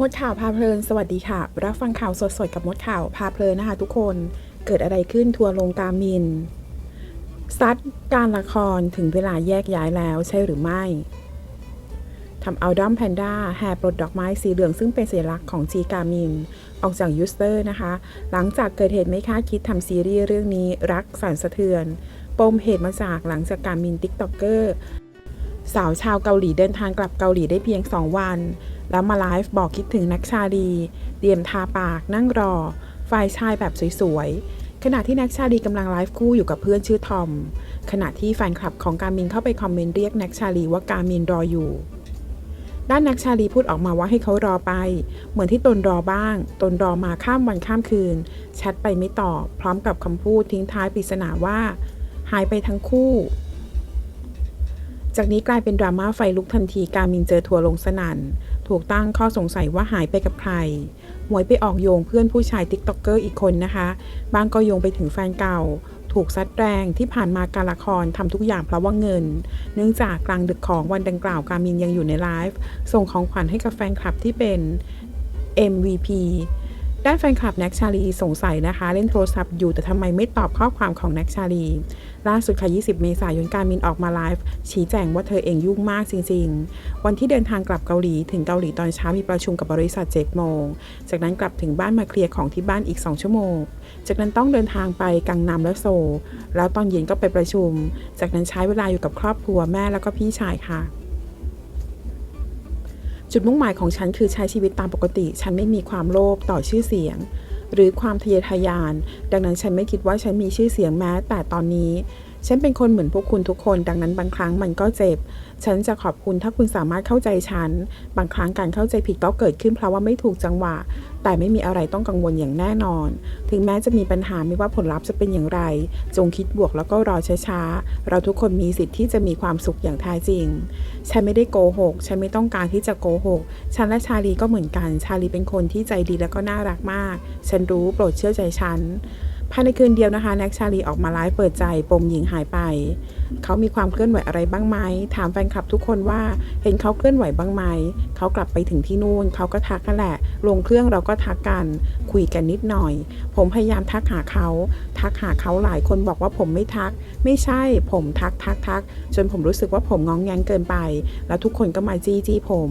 มดข่าวพาเพลินสวัสดีค่ะ รับฟังข่าวสดๆกับมดข่าวพาเพลินนะคะทุกคนเกิดอะไรขึ้นทัวร์ลงกามินซัดการละครถึงเวลาแยกย้ายแล้วใช่หรือไม่ทำเอาด้อมแพนด้าแห่ปลดดอกไม้สีเหลืองซึ่งเป็นสัญลักษณ์ของจีกามิน ออกจากยูสเตอร์นะคะ หลังจากเกิดเหตุไม่คาดคิดทำซีรีส์เรื่องนี้รักสั่นสะเทือน ปมเหตุมาจากหลังจากการมินติ๊กต็อกเกอร์สาวชาวเกาหลีเดินทางกลับเกาหลีได้เพียง 2 วัน แล้วมาไลฟ์บอกคิดถึงนักชาลีเตรียมทาปากนั่งรอ ฝ่ายชายแบบสวยๆ ขณะที่นักชาลีกำลังไลฟ์คู่อยู่กับเพื่อนชื่อทอม ขณะที่แฟนคลับของการมินเข้าไปคอมเมนต์เรียกนักชาลีว่าการมินรออยู่ ด้านนักชาลีพูดออกมาว่าให้เขารอไป เหมือนที่ตนรอบ้าง ตนรอมาข้ามวันข้ามคืนแชทไปไม่ตอบ พร้อมกับคำพูดทิ้งท้ายปริศนาว่า หายไปทั้งคู่จากนี้กลายเป็นดราม่าไฟลุกทันทีการมินเจอทัวร์ลงสนัน่น ถูกตั้งข้อสงสัยว่าหายไปกับใคร หวยไปออกโยงเพื่อนผู้ชายติ๊กต็อกเกอร์อีกคนนะคะ บางก็โยงไปถึงแฟนเก่า ถูกซัดแรงที่ผ่านมาการละครทำทุกอย่างเพราะว่าเงิน เนื่องจากกลางดึกของวันดังกล่าวการมินยังอยู่ในไลฟ์ ส่งของขวัญให้กับแฟนคลับที่เป็น MVP ด้านแฟนคลับแน็กชาลีสงสัยนะคะ เล่นโทรศัพท์อยู่แต่ทำไมไม่ตอบข้อความของแน็กชาลี ล่าสุดค่ะ 20 เมษายนการมินออกมาไลฟ์ชี้แจงว่าเธอเองยุ่งมากจริง ๆ วันที่เดินทางกลับเกาหลีถึงเกาหลีตอนเช้ามีประชุมกับบริษัท7โมง จากนั้นกลับถึงบ้านมาเคลียร์ของที่บ้านอีก 2 ชั่วโมง จากนั้นต้องเดินทางไปกังนำและโซ แล้วตอนเย็นก็ไปประชุม จากนั้นใช้เวลาอยู่กับครอบครัวแม่แล้วก็พี่ชายค่ะ จุดมุ่งหมายของฉันคือใช้ชีวิตตามปกติ ฉันไม่มีความโลภต่อชื่อเสียง หรือความทะเยอทะยาน ดังนั้นฉันไม่คิดว่าฉันมีชื่อเสียงแม้แต่ตอนนี้ ฉันเป็นคนเหมือนพวกคุณทุกคน ดังนั้นบางครั้งมันก็เจ็บ ฉันจะขอบคุณถ้าคุณสามารถเข้าใจฉัน บางครั้งการเข้าใจผิดก็เกิดขึ้นเพราะว่าไม่ถูกจังหวะ แต่ไม่มีอะไรต้องกังวลอย่างแน่นอน ถึงแม้จะมีปัญหาไม่ว่าผลลัพธ์จะเป็นอย่างไร จงคิดบวกแล้วก็รอช้าๆ เราทุกคนมีสิทธิ์ที่จะมีความสุขอย่างแท้จริง ฉันไม่ได้โกหก ฉันไม่ต้องการที่จะโกหก ฉันและชาลีก็เหมือนกัน ชาลีเป็นคนที่ใจดีและก็น่ารักมาก ฉันรู้โปรดเชื่อใจฉัน ภายในคืนเดียวนะคะแน็กชาลีออกมาไลฟ์เปิดใจปมหญิงหายไป เขามีความเคลื่อนไหวอะไรบ้างไหมถามแฟนคลับทุกคนว่าเห็นเขาเคลื่อนไหวบ้างไหมเขากลับไปถึงที่นู่นเขาก็ทักกันแหละ ลงเครื่องเราก็ทักกัน คุยกันนิดหน่อย ผมพยายามทักหาเขา ทักหาเขาหลายคนบอกว่าผมไม่ทัก ไม่ใช่ผมทักทักทักจนผมรู้สึกว่าผมงองแงงเกินไป แล้วทุกคนก็มาจี้จี้ผม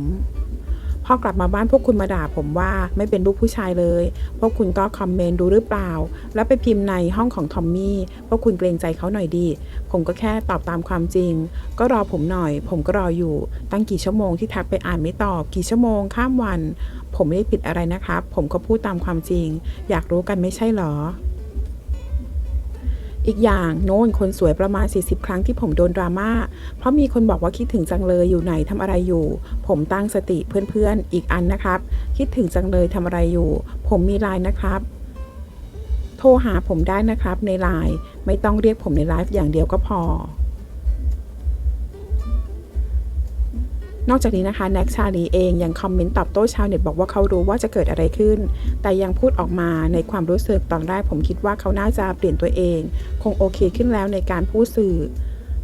พอกลับมาบ้านพวกคุณมาด่าผมว่าไม่เป็นลูกผู้ชายเลย พวกคุณก็คอมเมนต์ดูหรือเปล่า แล้วไปพิมพ์ในห้องของทอมมี่พวกคุณเกรงใจเขาหน่อยดี ผมก็แค่ตอบตามความจริง ก็รอผมหน่อย ผมก็รออยู่ ตั้งกี่ชั่วโมงที่ทักไปอ่านไม่ตอบ กี่ชั่วโมงข้ามวัน ผมไม่ได้ผิดอะไรนะครับ ผมก็พูดตามความจริง อยากรู้กันไม่ใช่หรอ อีกอย่างโน้นคนสวยประมาณ 40 ครั้งที่ผมโดนดราม่า เพราะมีคนบอกว่าคิดถึงจังเลยอยู่ไหนทำอะไรอยู่ ผมตั้งสติเพื่อนๆ อีกอันนะครับ คิดถึงจังเลยทำอะไรอยู่ ผมมีไลน์นะครับ โทรหาผมได้นะครับในไลน์ไม่ต้องเรียกผมในไลฟ์อย่างเดียวก็พอ นอกจากนี้นะคะแน็กชาลีเองยังคอมเมนต์ตอบโต้ชาวเน็ตบอกว่าเขารู้ว่าจะเกิดอะไรขึ้น แต่ยังพูดออกมาในความรู้สึกตอนแรกผมคิดว่าเขาน่าจะเปลี่ยนตัวเอง คงโอเคขึ้นแล้วในการพูดสื่อ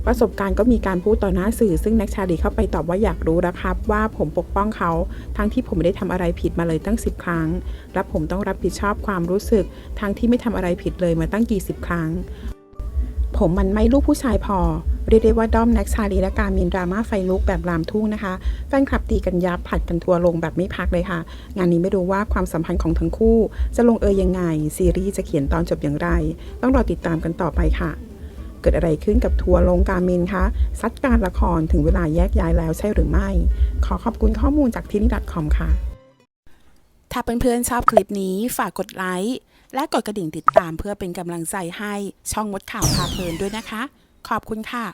ประสบการณ์ก็มีการพูดต่อหน้าสื่อ ซึ่งแน็กชาลีเข้าไปตอบว่าอยากรู้นะครับ ว่าผมปกป้องเขา ทั้งที่ผมไม่ได้ทำอะไรผิดมาเลยตั้ง 10 ครั้ง และผมต้องรับผิดชอบความรู้สึก ทั้งที่ไม่ทำอะไรผิดเลยมาตั้งกี่สิบครั้ง ผมมันไม่ลูกผู้ชายพอ เรียกได้ว่าด้อมแน็กชาลีและการมินดราม่าไฟลุกแบบลามทุ่งนะคะ แฟนคลับตีกันยับผัดกันทัวร์ลงแบบไม่พักเลยค่ะ งานนี้ไม่รู้ว่าความสัมพันธ์ของทั้งคู่ จะลงเอยยังไง ซีรีส์จะเขียนตอนจบอย่างไร ต้องรอติดตามกันต่อไปค่ะ เกิดอะไรขึ้นกับทัวร์ลงการมินคะซัดการละครถึงเวลาแยกย้ายแล้วใช่หรือไม่ ขอขอบคุณข้อมูลจากที่นี่ .com ค่ะถ้าเพื่อนๆชอบคลิปนี้ฝากกดไลค์และกดกระดิ่งติดตามเพื่อเป็นกำลังใจให้ช่องมดข่าวพาเพลินด้วยนะคะ ขอบคุณค่ะ